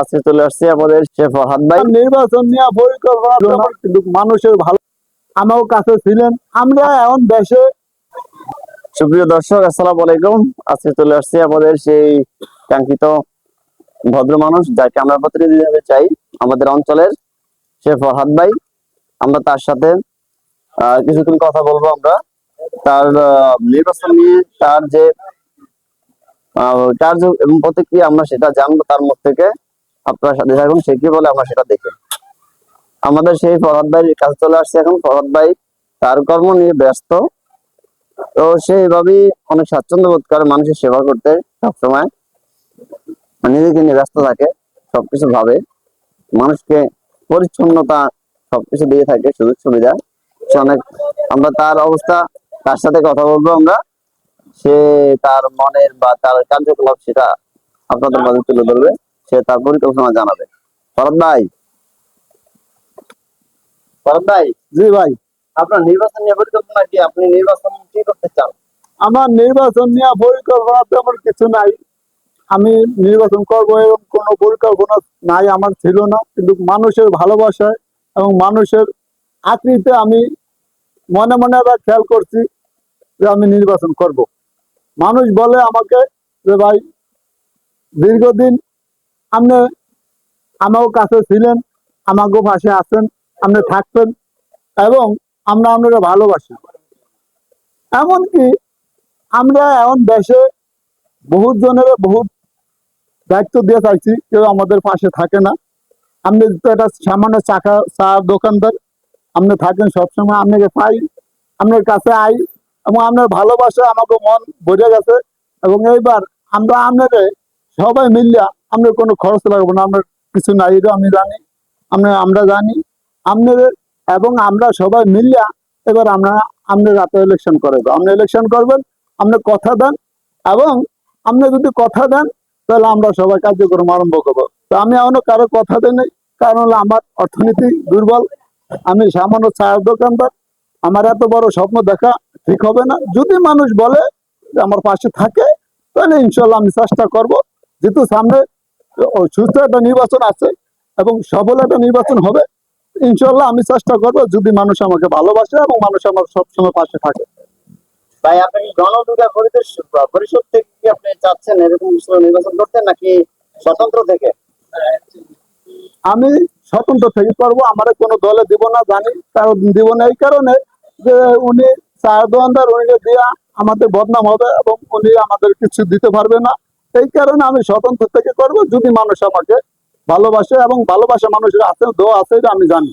আজকে চলে আসছে আমাদের শেফ ফরহাদ ভাই। নির্বাচন নিয়ে পরিকল্পনা কিন্তু মানুষের ভালো আমার কাছে ছিলেন। আমরা এখন দেশে সুপ্রিয় দর্শক আসসালামু আলাইকুম। আজকে চলে আসছে আমাদের সেই কাঙ্ক্ষিত ভদ্র মানুষ যাকে আমরা প্রতিনিধি হিসেবে চাই আমাদের অঞ্চলের সে ফরহাদ ভাই। আমরা তার সাথে কিছুক্ষণ কথা বলব আমরা। তার নির্বাচন নিয়ে তার যে কার্য এবং প্রতিক্রিয়া আমরা সেটা জানব তার মুখ থেকে। আপনার সাথে থাকুন, সে কি বলে আমরা সেটা দেখি আমাদের সেই ফরহাদ ভাইয়ের কাছে চলে আসছে এখন। ফরহাদ ভাই তার কর্ম নিয়ে ব্যস্ত। তো সে এভাবেই অনেক স্বাচ্ছন্দ্য বোধ করে মানুষের সেবা করতে সবসময়। নিজেকে নিয়ে ব্যস্ত থাকে, সবকিছু ভাবে। মানুষকে পরিচ্ছন্নতা সবকিছু দিয়ে থাকে, সুযোগ সুবিধা। সে অনেক আমরা তার অবস্থা, তার সাথে কথা বলব আমরা। সে তার মনের বা তার কার্যকলাপ সেটা আপনাদের মাঝে তুলে ধরবে। সে তার পরিকল্পনা জানাবে। ভরত ভাই? ভরত ভাই? জি ভাই। আপনার নির্বাচন নিয়ে পরিকল্পনা কি? আপনি নির্বাচন কি করতে চান? আমার নির্বাচন নিয়ে পরিকল্পনা তেমন কিছু নাই। আমি নির্বাচন করব এবং কোনো পরিকল্পনা নাই আমার ছিল না। কিন্তু মানুষের ভালোবাসায় এবং মানুষের আকৃতিতে আমি মনে মনে এবার খেয়াল করছি যে আমি নির্বাচন করব। মানুষ বলে আমাকে যে ভাই দীর্ঘদিন আপনি আমার কাছে ছিলেন আমাকেও পাশে আছেন, আপনি থাকবেন এবং আমরা আপনারা ভালোবাসি। এমনকি আমরা এখন দেশে বহুত জনের বহুত দায়িত্ব দিয়ে চাইছি কেউ আমাদের পাশে থাকে না। আপনি তো একটা সামান্য চাকা চা দোকানদার, আপনি থাকেন সবসময়, আপনাকে পাই, আপনার কাছে আই, এবং আপনার ভালোবাসা, আমাকে মন ভরে গেছে, এবং এইবার আমরা আপনাকে সবাই মিলিয়া আপনার কোনো খরচ লাগবে না আপনার কিছু নাই আমি জানি, আমরা আমরা জানি। আপনাদের এবং আমরা সবাই মিলিয়া এবার আমরা আপনি রাতে ইলেকশন করব আপনি ইলেকশন করবেন আপনি কথা দেন, এবং আপনি যদি কথা দেন, তাহলে আমরা সবাই কার্যক্রম আরম্ভ করব। তো আমি এখনও কারও কথা দেই নাই, কারণ হলো আমার অর্থনীতি দুর্বল, আমি সামান্য চায়ের দোকানদার, আমার এত বড় স্বপ্ন দেখা ঠিক হবে না। যদি মানুষ বলে আমার পাশে থাকে, তাহলে ইনশাল্লাহ আমি চেষ্টা করব, যেহেতু সামনে সুস্থ একটা নির্বাচন আছে এবং সফল একটা নির্বাচন হবে ইনশাল্লাহ আমি চেষ্টা করব যদি মানুষ আমাকে ভালোবাসে এবং মানুষ আমার সবসময় পাশে থাকে। ভাই আপনি গণদুর্গা পরিষদ পরিষদ থেকে কি আপনি চাচ্ছেন এরকম নির্বাচন করতে নাকি স্বতন্ত্র থেকে? আমি স্বতন্ত্র থেকে করব আমার কোনো দলে দিব না জানি কারণ দিব না এই কারণে যে উনি দোকানদার উনি দিয়া আমাদের বদনাম হবে এবং উনি আমাদের কিছু দিতে পারবে না। এই কারণে আমি স্বতন্ত্র থেকে করব। যদি মানুষ আমাকে ভালোবাসে এবং ভালোবাসা মানুষের আছে দোয়া আছে এটা আমি জানি।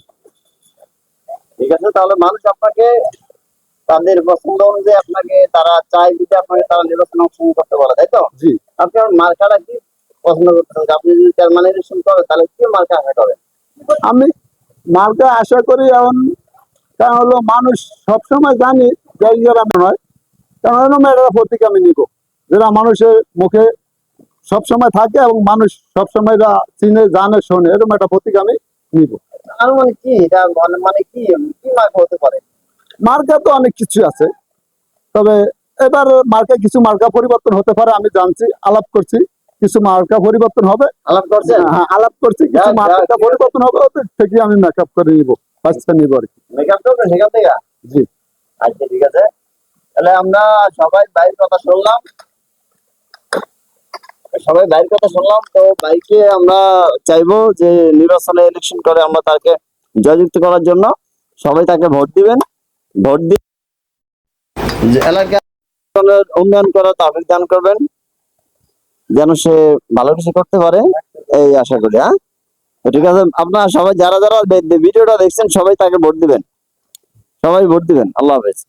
ঠিক আছে তাহলে মানুষ আপনাকে তাদের পছন্দ অনুযায়ী আপনাকে তারা চাই দিতে আপনাকে তারা নির্বাচনে অংশগ্রহণ করতে বলে তাই তো? জি। আপনার মার্কাটা কি পছন্দ করতেছেন? আপনি যদি চেয়ারম্যান ইলেকশন করেন তাহলে কি মার্কা আশা করেন? আমি মার্কা আশা করি এখন কারণ হলো মানুষ সবসময় জানি যে আমি নয়। কারণ এরকম একটা প্রতীক আমি নিব। যেটা মানুষের মুখে সবসময় থাকে এবং মানুষ সবসময় চিনে জানে শোনে এরকম একটা প্রতীক আমি নিব। মানে কি? এটা মানে- মানে কি? কি মার্কা হতে পারে? মার্কা তো অনেক কিছু আছে। তবে এবার মার্কা কিছু মার্কা পরিবর্তন হতে পারে আমি জানছি আলাপ করছি। কিছু মার্কা পরিবর্তন হবে। আলাপ করছে হ্যাঁ আলাপ করছি। কিছু মার্কা পরিবর্তন হবে থেকে আমি মেকআপ করে নিব। বাচ্চা নিব আর কি। মেকআপ করবেন? সেখান থেকে? জি। আচ্ছা ঠিক আছে। তাহলে আমরা সবাই বাইরের কথা শুনলাম। সবাই বাইরের কথা শুনলাম, তো বাইকে আমরা চাইব যে নির্বাচনে ইলেকশন করে আমরা তাকে জয়যুক্ত করার জন্য। সবাই তাকে ভোট দিবেন। ভোট দিয়ে এলাকার উন্নয়ন করার তাবিক দান করবেন, যেন সে ভালো কিছু করতে পারে, এই আশা করি হ্যাঁ? ঠিক আছে, আপনারা সবাই যারা যারা ভিডিওটা দেখছেন, সবাই তাকে ভোট দিবেন। সবাই ভোট দিবেন, আল্লাহ হাফেজ।